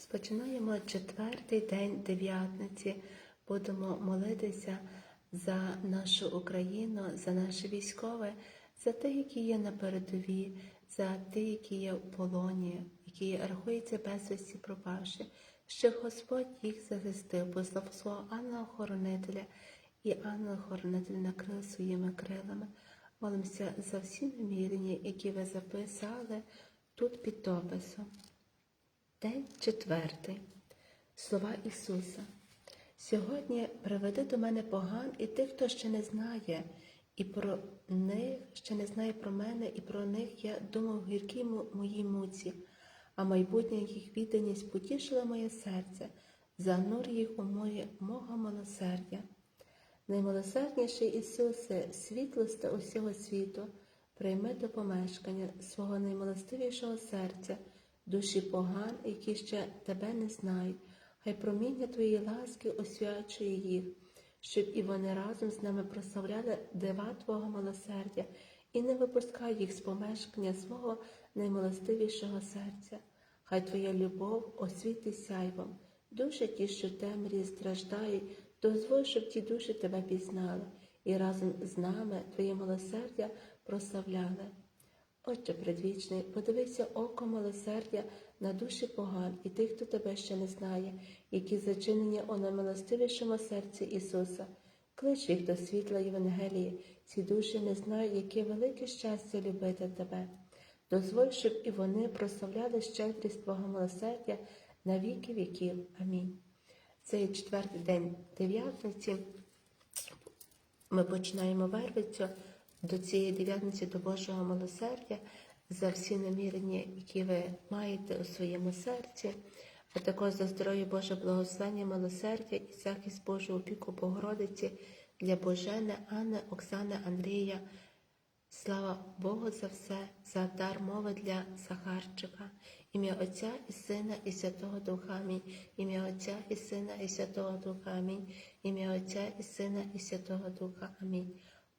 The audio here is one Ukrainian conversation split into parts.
Розпочинаємо четвертий день дев'ятниці. Будемо молитися за нашу Україну, за наше військове, за тих, які є на передовій, за тих, які є в полоні, які рахуються безвісті пропавши, щоб Господь їх захистив, послав свого ангела-охоронителя, і ангел-охоронитель накрив своїми крилами. Молимося за всі намірення, які ви записали тут під дописом. День четвертий. Слова Ісуса. Сьогодні приведи до мене поган і тих, хто ще не знає, і про них ще не знає про мене, і про них я думав гіркій мо- моїй муці, а майбутня їх відданість потішила моє серце, занур їх у моє мого милосердя. Наймилосердніший Ісусе, світлосте усього світу, прийми до помешкання свого наймилостивішого серця, душі поган, які ще тебе не знають, хай проміння Твоєї ласки освячує їх, щоб і вони разом з нами прославляли дива Твого милосердя і не випускай їх з помешкання свого наймилостивішого серця. Хай Твоя любов освітить сяйвом, душі ті, що темрі страждають, дозволь, щоб ті душі тебе пізнали, і разом з нами Твоє милосердя прославляли. Отче предвічний, подивися око милосердя на душі поган і тих, хто тебе ще не знає, які зачинені у наймилостивішому серці Ісуса. Клич їх до світла Євангелії, ці душі не знають, яке велике щастя любити тебе. Дозволь, щоб і вони прославляли щедрість Твого милосердя на віки віків. Амінь. Це є четвертий день дев'ятниці. Ми починаємо вервицю до цієї дев'ятниці до Божого милосердя за всі намірення, які ви маєте у своєму серці, а також за здоров'я Боже благословення, милосердя і захист Божого опіку Богородиці для Божени, Анни, Оксани, Андрія. Слава Богу за все, за дар мови для Захарчика. Ім'я Отця і Сина, і Святого Духа Амінь. Ім'я Отця і Сина, і Святого Духа Амінь. Ім'я Отця і Сина, і Святого Духа Амінь.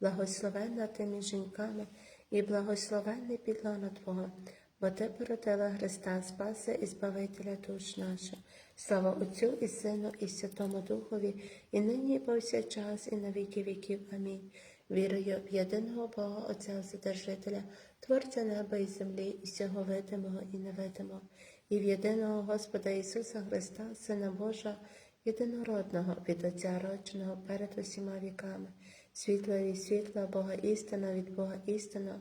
благословенна ти між жінками, і благословенний підлона Твого, бо ти породила Христа, Спаса і Збавителя душ наших. Слава Отцю і Сину, і Святому Духові, і нині, і повсякчас, і на віки віків. Амінь. Вірую в єдиного Бога, Отця Вседержителя, Творця неба і землі, і всього видимого і невидимого, і в єдиного Господа Ісуса Христа, Сина Божого, єдинородного від Отця родженого перед усіма віками, світла від світла, Бога істина від Бога істина,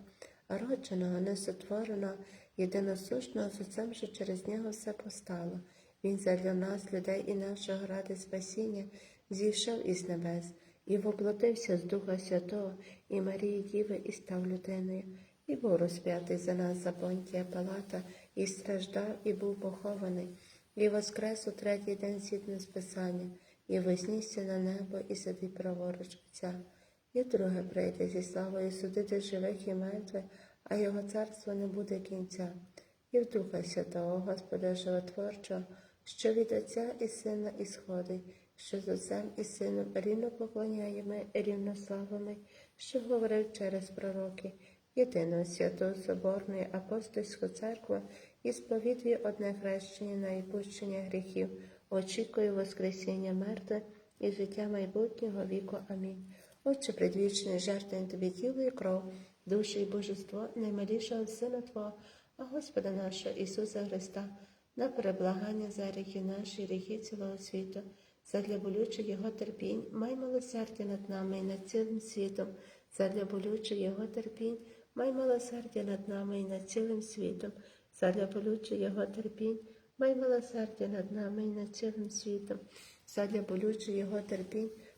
родженого, несотвореного, єдиносушного з Отцем, що через нього все постало. Він задля нас, людей і нашого ради спасіння, зійшов із небес і воплотився з Духа Святого і Марії Діви і став людиною, і був розп'ятий за нас за понтія Палата, і страждав, і був похований, і воскрес у третій день згідно з Писанням, і вознісся на небо, і сидить праворуч Отця. І друге прийде зі славою судити живих і мертвих, а його царство не буде кінця. І в Духа Святого, Господа Животворчого, що від Отця і Сина ісходить, що з Отцем і Сином рівно поклоняємо і рівно славами, що говорив через пророки, єдиного святого Соборної апостольську церкву і сповідує одне хрещення на відпущення гріхів, очікує Воскресіння мертвих і життя майбутнього віку. Амінь. Отче предвічний, жертвуємо тобі тіло і кров, душу і божество наймилішого Сина Твого, а Господа нашого Ісуса Христа, на переблагання за гріхи наші, гріхи цілого світу, задля болючих Його терпінь, май милосердя над нами і над цілим світом, задля болючих Його терпінь, май милосердя над нами і над цілим світом, задля болючих Його терпінь, май милосердя над нами і над цілим світом, задля болючих Його терпінь,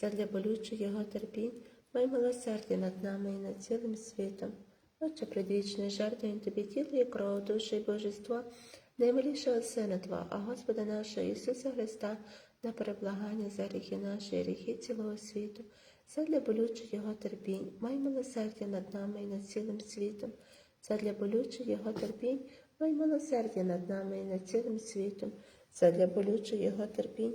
задля болючих його терпінь, май милосердя над нами і над цілим світом. Отче предвічний, жертвуємо Тобі тіло і кров, душу і божество, наймилішого Сина Твого, а Господа нашого Ісуса Христа, на переблагання за гріхи наші і гріхи цілого світу, задля болючих Його терпінь, май милосердя над нами і над цілим світом, задля болючих Його терпінь, май милосердя над нами і над цілим світом, задля болючих Його терпінь,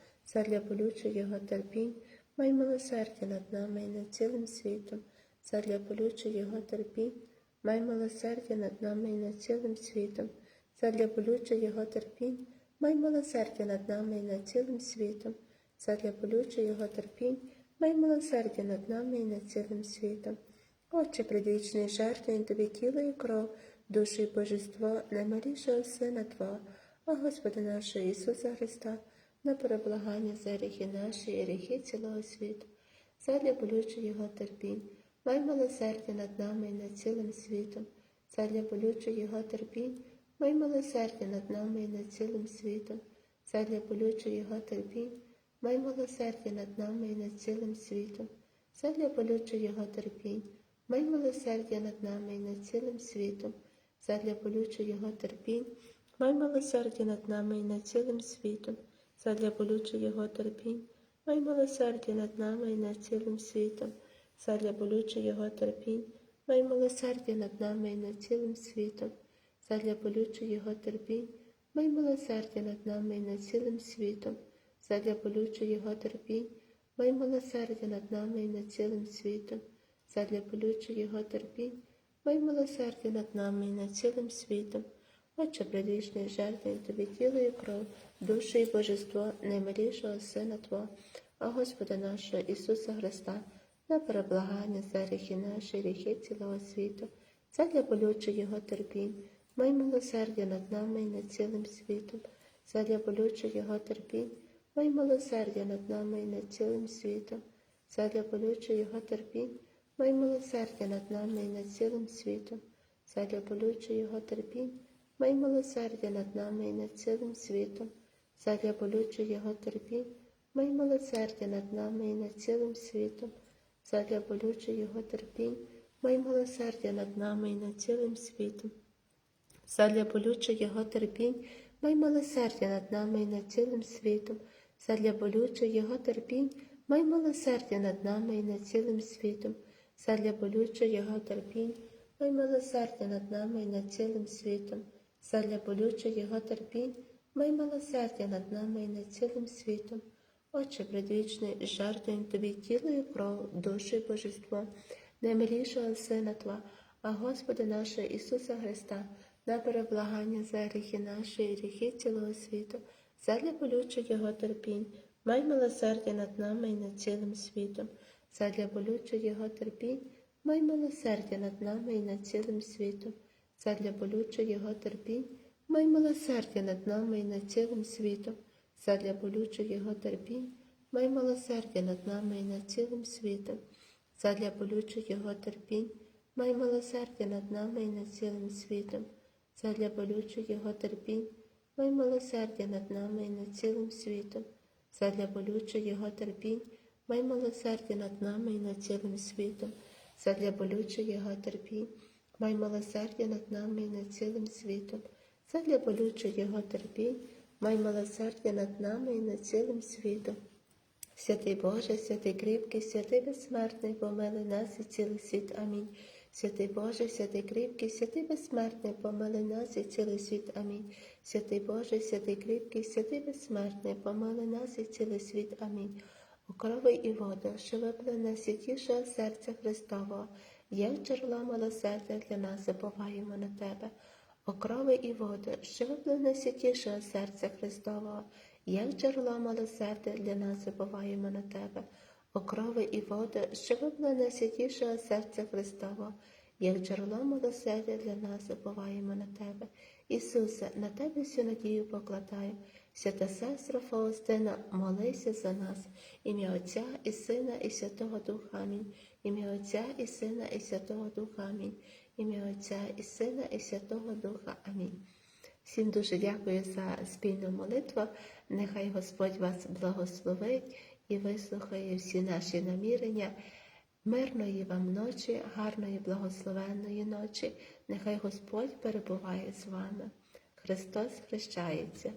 задля болючих Його терпінь, май милосердя над нами і над цілим світом, задля болючих Його терпінь, май милосердя над нами і над цілим світом, задля болючих Його терпінь, май милосердя над нами і над цілим світом, задля болючих Його терпінь, май милосердя над нами і над цілим світом. Отче предвічний жертвуємо Тобі тіло і кров, душу і божество наймалішого Сина Твого, а Господа нашого Ісуса Христа, на переблагання за гріхи наші і гріхи цілого світу, задля болючих Його терпінь, май милосердя над нами і над цілим світом, задля болючих Його терпінь, май милосердя над нами і над цілим світом, задля болючих Його терпінь, май милосердя над нами і над цілим світом, задля болючих Його терпінь, май милосердя над нами і над цілим світом, задля болючих Його терпінь, май милосердя над нами і над цілим світом, задля болючих Його терпінь, май милосердя над нами і над цілим світом, задля болючих Його терпінь, май милосердя над нами і над цілим світом, задля болючих Його терпінь, май милосердя над нами і над цілим світом, задля болючих Його терпінь, май милосердя над нами і над цілим світом, задля болючих Його терпінь, май милосердя над нами і над цілим світом. Отче предвічний жертвуємо Тобі тіло і кров, душу і божество наймилішого Сина Твого, а Господа нашого Ісуса Христа, на переблагання за гріхи наші, гріхи цілого світу, задля болючих Його терпінь, май милосердя над нами і над цілим світом, задля болючих Його терпінь, май милосердя над нами і над цілим світом, задля болючих Його терпінь, май милосердя над нами і над цілим світом, задля болючих Його терпінь, май милосердя над нами і над цілим світом, задля болючих Його терпінь, май милосердя над нами і над цілим світом, задля болючих Його терпінь, май милосердя над нами і над цілим світом, задля болючих Його терпінь, май милосердя над нами і над цілим світом, задля болючих Його терпінь, май милосердя над нами і над цілим світом, задля болючих Його терпінь, май милосердя над нами і над цілим світом, задля болючих Його терпінь, май милосердя над нами і над цілим світом. Отче предвічний, жертвуємо Тобі тіло і кров, душу і божество, наймилішого Сина Твого, а Господа нашого Ісуса Христа, на переблагання за гріхи наші і гріхи цілого світу, задля болючих Його терпінь, май милосердя над нами і над цілим світом, задля болючих Його терпінь, май милосердя над нами і над цілим світом, задля болючих Його терпінь, май милосердя над нами і над цілим світом, задля болючих Його терпінь, май милосердя над нами і над цілим світом, задля болючих Його терпінь, май милосердя над нами і над цілим світом, задля болючих Його терпінь, май милосердя над нами і над цілим світом, задля болючих Його терпінь, май милосердя над нами і над цілим світом, задля болючих Його терпінь, май милосердя над нами і над цілим світом, задля болючих Його терпінь, май милосердя над нами і над цілим світом. Святий Боже, святий кріпкий, святий безсмертний, помилуй нас і цілий світ. Амінь. Святий Боже, святий кріпкий, святий безсмертний, помили нас і цілий світ. Амінь. Святий Боже, святий кріпкий, святий безсмертний, помили нас і цілий світ. Амінь. Окрови і воду, що випли на святішого серця Христового, як джерела милосердя для нас забуваємо на Тебе. Окрови і воду, що випли на святішого серця Христового, як джерела милосердя для нас забуваємо на Тебе. Окрови і води, що випли на святішого серця Христового, як джерело милосердя для нас забуваємо на Тебе. Ісусе, на Тебе всю надію покладаю. Свята сестра Фаустина, молися за нас. Ім'я Отця і Сина, і Святого Духа. Амінь. Ім'я Отця і Сина, і Святого Духа. Амінь. Ім'я Отця і Сина, і Святого Духа. Амінь. Всім дуже дякую за спільну молитву. Нехай Господь вас благословить і вислухає всі наші намірення. Мирної вам ночі, гарної благословенної ночі. Нехай Господь перебуває з вами. Христос хрещається.